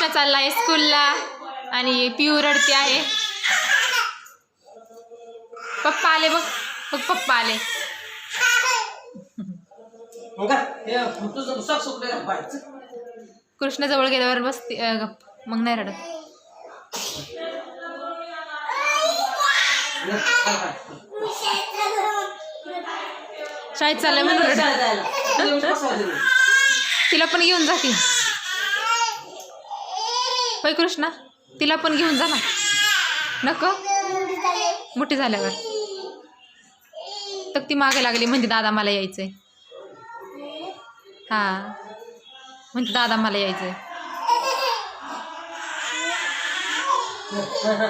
कृष्ण चाललाय स्कूलला आणि पिऊ रडते आहे. पप्पा आले बघ बघ पप्पा आले. हो कृष्ण जवळ गेल्यावर बसते गप्प. मग नाही रडत. शाळेत चाललंय म्हणून तिला पण घेऊन जा की. होय कृष्णा तिला पण घेऊन जा ना. नको? मोठी झाल्यावर. तर ती मागे लागली म्हणते दादा मला यायचंय. हा. म्हणते दादा मला यायचंय.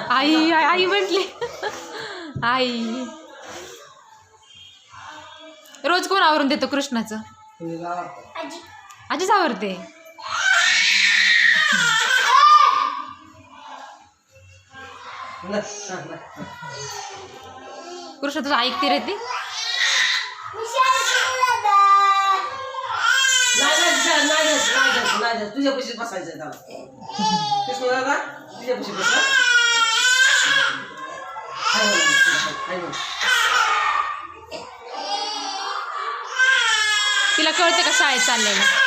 आई आई आई म्हटली. आई. रोज कोण आवरून देतो कृष्णाचं? आजीच आवडते. कृष्ण तुझं ऐकते रे ती? तुझ्या पैसे बसायचं त्याला कृष्ण दादा तुझ्या पैसे बसा तिला कळतं का शाळेत चाललेलं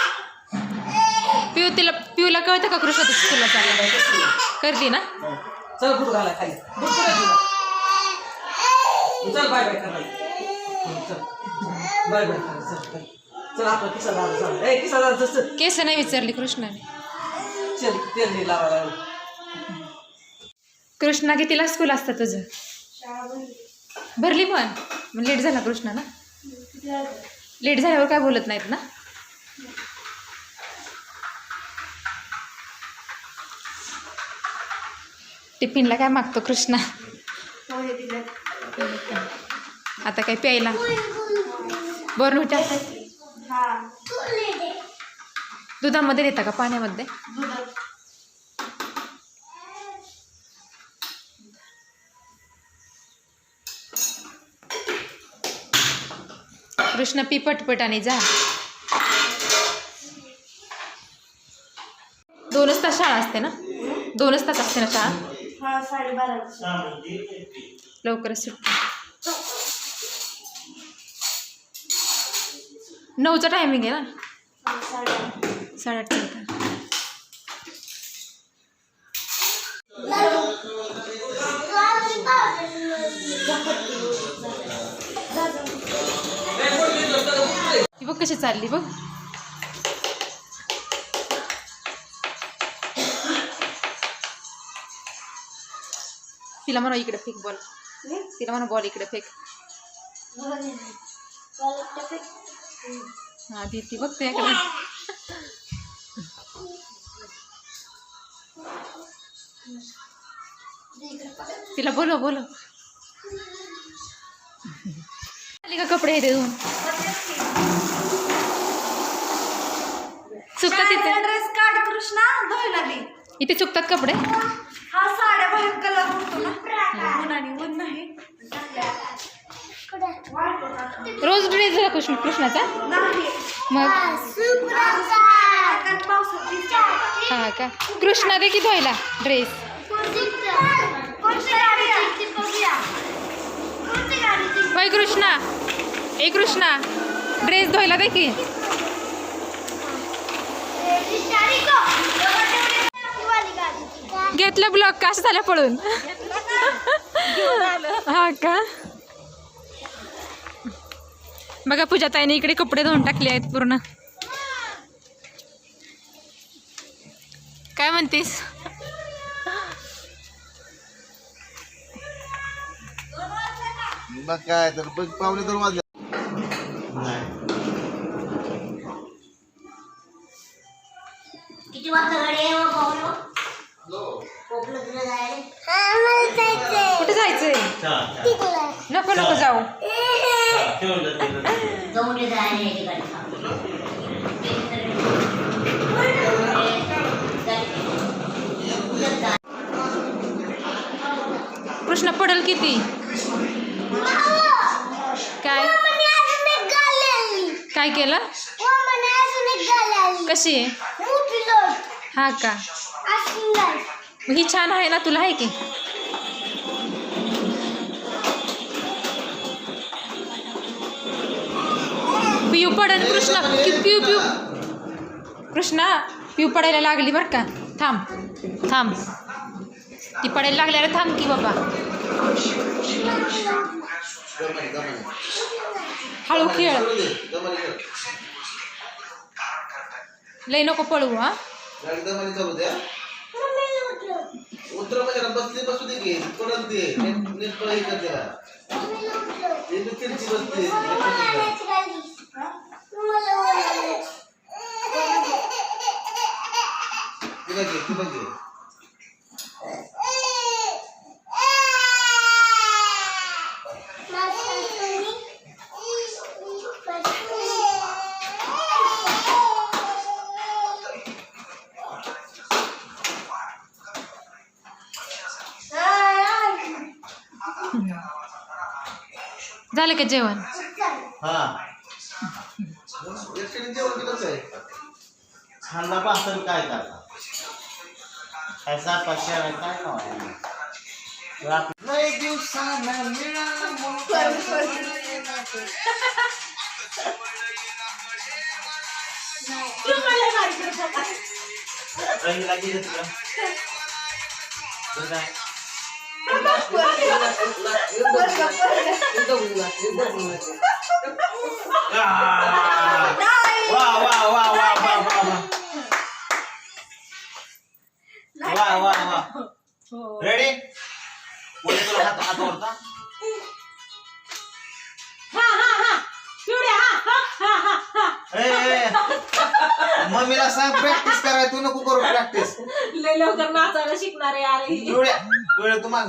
पिऊ तिला पिऊला कळतं का कृष्ण तुझं चाललं करते ना? चल बुट घाला खाली. बुट कुठे तुला चल बाय बाय करा चल. बाय बाय करा चल चल. चल आपला किसा दादा चल ए किसा दादा चल केस नाही विचारली कृष्णाने. चल तेल नाही लावा लागलं कृष्णा कितीला स्कूल असतं तुझं? भरली पण. मग लेट झाला कृष्णा ना? लेट झाल्यावर काय बोलत नाहीत ना? टिफिनला काय मागतो कृष्णा? आता काय प्यायला? बोरनुटा दुधामध्ये देता का पाण्यामध्ये? कृष्ण पी पटपट आणि जा. दोनच तास शाळा असते ना? दोनच तास असते ना शाळा? हा लवकरच सुटते नऊचा टायमिंग आहे ना? साडे साडेआठ. ती बघ कशी चालली बघ. तिला म्हणा इकडे फेक बॉल. तिला म्हणा बॉल इकडे फेक. हा ती ती बघते इकडे तिला बोलो बोलो आली का कपडे धुवून चुकतात ड्रेस काढ कृष्णा धुवायला इथे चुकतात कपडे. हा साड्या बाहेर रोज ड्रेस झाला कृष्ण कृष्णाचा? मग? हा का? कृष्णा दे की धुवायला ड्रेस. होय कृष्णा. ए कृष्णा ड्रेस धुवायला दे की. घेतलं ब्लॉक का? असं झालं पळून. हा का? बघा पूजा ताईने इकडे कपडे धुवून टाकले आहेत पूर्ण. काय म्हणतेस? मग काय तर बघ पावणे दोन वाजले. किती काय? काय केलं? कशी आहे? हा का? ही छान आहे ना तुला आहे की? पिऊ पडेल कृष्णा. पिऊ पिऊ पिऊ कृष्णा पिऊ पडायला लागली बरं का. थांब. थांब. ती पडायला लागल्याला थांब की बाबा. ಹಳು ಕೇಳ ಲೈನ ಕೊಪ್ಪಳು उतर म्हणजे बसली बसू दे की पडत दे नीट पळाई कर त्याला ते बी तिरची बसते तिला घे तिला घे झालं का जेवण? खांदा पासून काय काय दिवसाला रेडी कोणी तुला हात हात वरता हा हा हा पिवड्या हा हा हा हा मम्मीला सांग प्रॅक्टिस करायला तू नको करू प्रॅक्टिस लय लवकर नाचायला शिकणार आहे अरे तू माग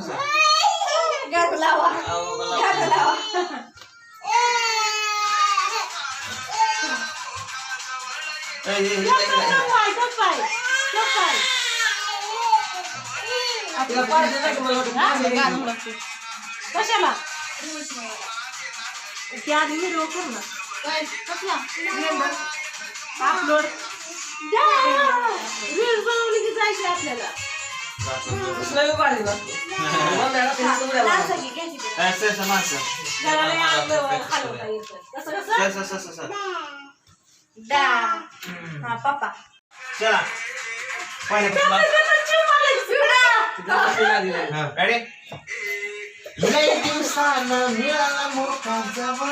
कशाला? ते आधी व्हिडिओ कर ना. अपलोड रील बनवली की जायची आपल्याला. लय उघाडी बसतो. मग त्याला तिने तुकड्या लाचा बनवल्या. पापा. चला. त्यामुळे त्याचा जीव मला मिळाला मोठा जवळ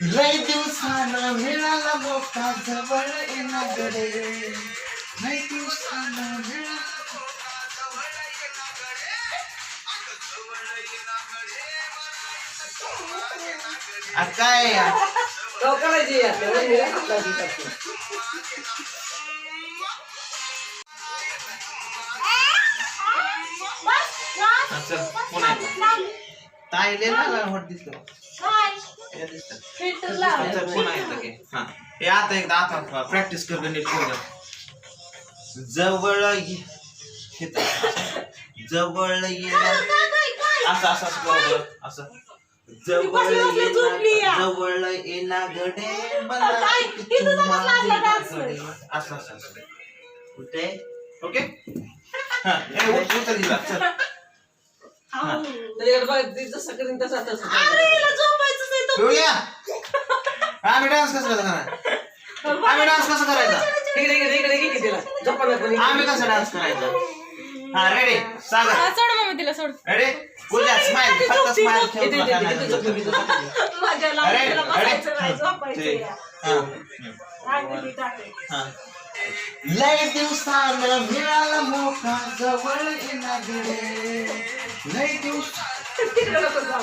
लय दिवसानं मिळाला मोठा जवळ येणाकडे. लय दिवसानं मिळाला काय डोक्याला जी आता वहिनी आपला जी दिसलं. फिल्टर पुन्हा. हा. हे आता एकदा आता प्रॅक्टिस कर गं नीट कर गं. जवळ ये इथं. जवळ ये असं असं असं बरोबर असं जवळ बसली बसली ये झोपली या. ना- जवळ ये ना गडे मला काय? इथं. गडे. असं असं असं कुठे ओके हा ए, उठ- उचल हिला, चल. जसं करीन तसं तसं अरे हिला झोपायचंच पिवळ्या आम्ही डान्स कसं करायचा आम्ही डान्स कसं करायचा? इकडे इकडे तिला. झोपायला पण इकडे. आम्ही कसं डान्स करायचा? हा रेडी सागर. सोड मम्मी तिला सोड. रेडी पूजा स्माइल फक्त स्माइल. माझ्या अरे लहानपणाला बसायचं नाही, अरे झोपायचं ते, या. अंगठी टाकायची. हा. लय दिवसानं मिळाला मोका जवळ येणारे. लय दिवस तिकडे नको जाऊ.